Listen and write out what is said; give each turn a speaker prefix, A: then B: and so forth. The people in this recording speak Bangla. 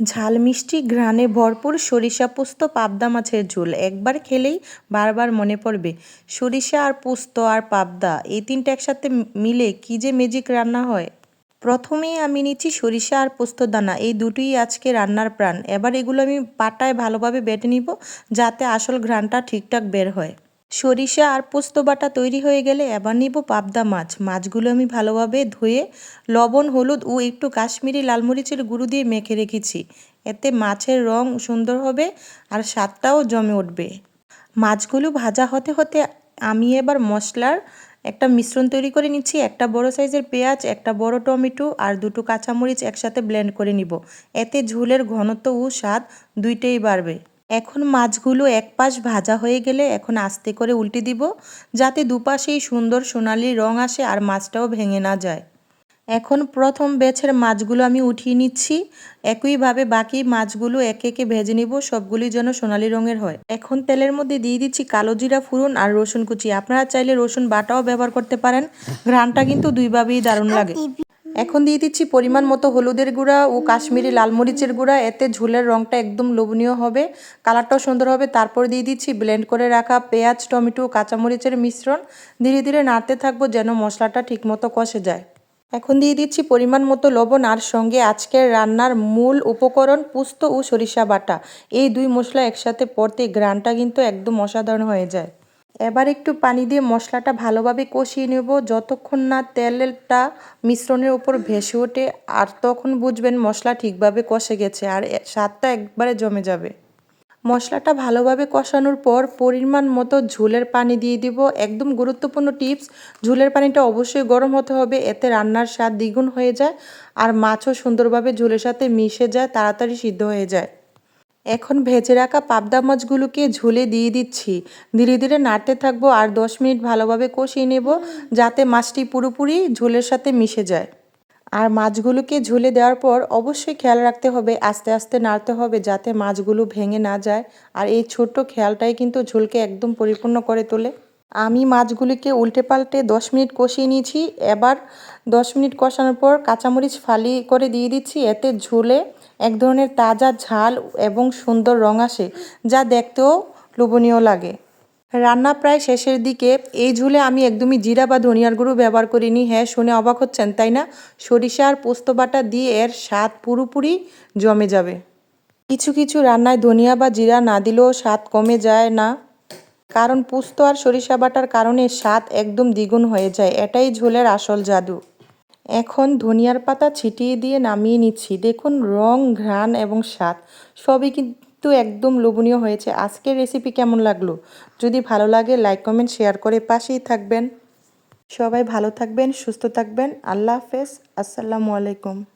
A: ঝাল মিষ্টি ঘ্রাণে ভরপুর সরিষা পোস্ত পাবদা মাছের ঝোল। একবার খেলেই বারবার মনে পড়বে, সরিষা আর পোস্ত আর পাবদা, এই তিনটা একসাথে মিলে কী যে ম্যাজিক রান্না হয়। প্রথমেই আমি নিচ্ছি সরিষা আর পোস্ত দানা, এই দুটোই আজকে রান্নার প্রাণ। এবার এগুলো আমি পাটায় ভালোভাবে বেটে নিব, যাতে আসল ঘ্রাণটা ঠিকঠাক বের হয়। সরিষা আর পোস্ত বাটা তৈরি হয়ে গেলে এবার নিব পাবদা মাছ। মাছগুলো আমি ভালোভাবে ধুয়ে লবণ, হলুদ ও একটু কাশ্মীরি লাল মরিচের গুঁড়ো দিয়ে মেখে রেখেছি। এতে মাছের রং সুন্দর হবে আর স্বাদটাও জমে উঠবে। মাছগুলো ভাজা হতে হতে আমি এবার মশলার একটা মিশ্রণ তৈরি করে নিচ্ছি। একটা বড় সাইজের পেঁয়াজ, একটা বড় টমেটো আর দুটো কাঁচামরিচ একসাথে ব্লেন্ড করে নিব। এতে ঝোলের ঘনত্ব ও স্বাদ দুইটাই বাড়বে। এখন মাছগুলো এক পাশ ভাজা হয়ে গেলে এখন আস্তে করে উল্টে দিব যাতে দুপাশেই সুন্দর সোনালি রং আসে আর মাছটাও ভেঙে না যায়। এখন প্রথম বেছের মাছগুলো আমি উঠিয়ে নিচ্ছি। একইভাবে বাকি মাছগুলো একে একে ভেজে নিব সবগুলি যেন সোনালি রঙের হয়। এখন তেলের মধ্যে দিয়ে দিচ্ছি কালো জিরা ফুরন আর রসুন কুচি। আপনারা চাইলে রসুন বাটাও ব্যবহার করতে পারেন। ঘ্রানটা কিন্তু দুইভাবেই দারুণ লাগে। এখন দিয়ে দিচ্ছি পরিমাণ মতো হলুদের গুঁড়া ও কাশ্মীরি লাল মরিচের গুঁড়া। এতে ঝোলের রঙটা একদম লোভনীয় হবে। কালারটাও সুন্দর হবে। তারপর দিয়ে দিচ্ছি ব্লেন্ড করে রাখা পেঁয়াজ, টমেটো কাঁচামরিচের মিশ্রণ। ধীরে ধীরে নাড়তে থাকব যেন মশলাটা ঠিকমতো কষে যায়। এখন দিয়ে দিচ্ছি পরিমাণ মতো লবণ আর সঙ্গে আজকের রান্নার মূল উপকরণ পুস্ত ও সরিষা বাটা। এই দুই মশলা একসাথে পড়তে গ্রানটা কিন্তু একদম অসাধারণ হয়ে যায়। এবার একটু পানি দিয়ে মশলাটা ভালোভাবে কষিয়ে নেব। যতক্ষণ না তেলটা মিশ্রণের উপর ভেসে ওঠে, আর তখন বুঝবেন মশলা ঠিকভাবে কষে গেছে আর স্বাদটা একবারে জমে যাবে। মশলাটা ভালোভাবে কষানোর পর পরিমাণ মতো ঝোলের পানি দিয়ে দিব। একদম গুরুত্বপূর্ণ টিপস, ঝোলের পানিটা অবশ্যই গরম হতে হবে, এতে রান্নার স্বাদ দ্বিগুণ হয়ে যায় আর মাছও সুন্দরভাবে ঝোলের সাথে মিশে যায়, তাড়াতাড়ি সিদ্ধ হয়ে যায়। এখন ভেজে রাখা পাবদা মাছগুলোকে ঝুলে দিয়ে দিচ্ছি। ধীরে ধীরে নাড়তে থাকব আর দশ মিনিট ভালোভাবে কষিয়ে নেব যাতে মাছটি পুরোপুরি ঝোলের সাথে মিশে যায়। আর মাছগুলোকে ঝুলে দেওয়ার পর অবশ্যই খেয়াল রাখতে হবে, আস্তে আস্তে নাড়তে হবে যাতে মাছগুলো ভেঙে না যায়। আর এই ছোট্ট খেয়ালটাই কিন্তু ঝোলকে একদম পরিপূর্ণ করে তোলে। আমি মাছগুলিকে উল্টে পাল্টে দশ মিনিট কষিয়ে নিয়েছি। এবার দশ মিনিট কষানোর পর কাঁচামরিচ ফালি করে দিয়ে দিচ্ছি। এতে ঝোলে এক ধরনের তাজা ঝাল এবং সুন্দর রং আসে, যা দেখতেও লোভনীয় লাগে। রান্না প্রায় শেষের দিকে, এই ঝুলে আমি একদমই জিরা বা ধনিয়ার গুঁড়ো ব্যবহার করিনি। হ্যাঁ শুনে অবাক হচ্ছেন, তাই না? সরিষা আর পোস্ত বাটা দিয়ে এর স্বাদ পুরোপুরি জমে যাবে। কিছু কিছু রান্নায় ধনিয়া বা জিরা না দিলেও স্বাদ কমে যায় না। কারণ পোস্ত আর সরিষা বাটার কারণে স্বাদ একদম দ্বিগুণ হয়ে যায়। এটাই ঝোলের আসল জাদু। এখন ধনিয়ার পাতা ছিটিয়ে দিয়ে নামিয়ে নিচ্ছি। দেখুন, রং, ঘ্রাণ এবং স্বাদ, সবই কিন্তু একদম লোভনীয় হয়েছে। আজকের রেসিপি কেমন লাগল? যদি ভালো লাগে লাইক কমেন্ট শেয়ার করে পাশেই থাকবেন। সবাই ভালো থাকবেন, সুস্থ থাকবেন। আল্লাহ হাফেজ। আসসালামু আলাইকুম।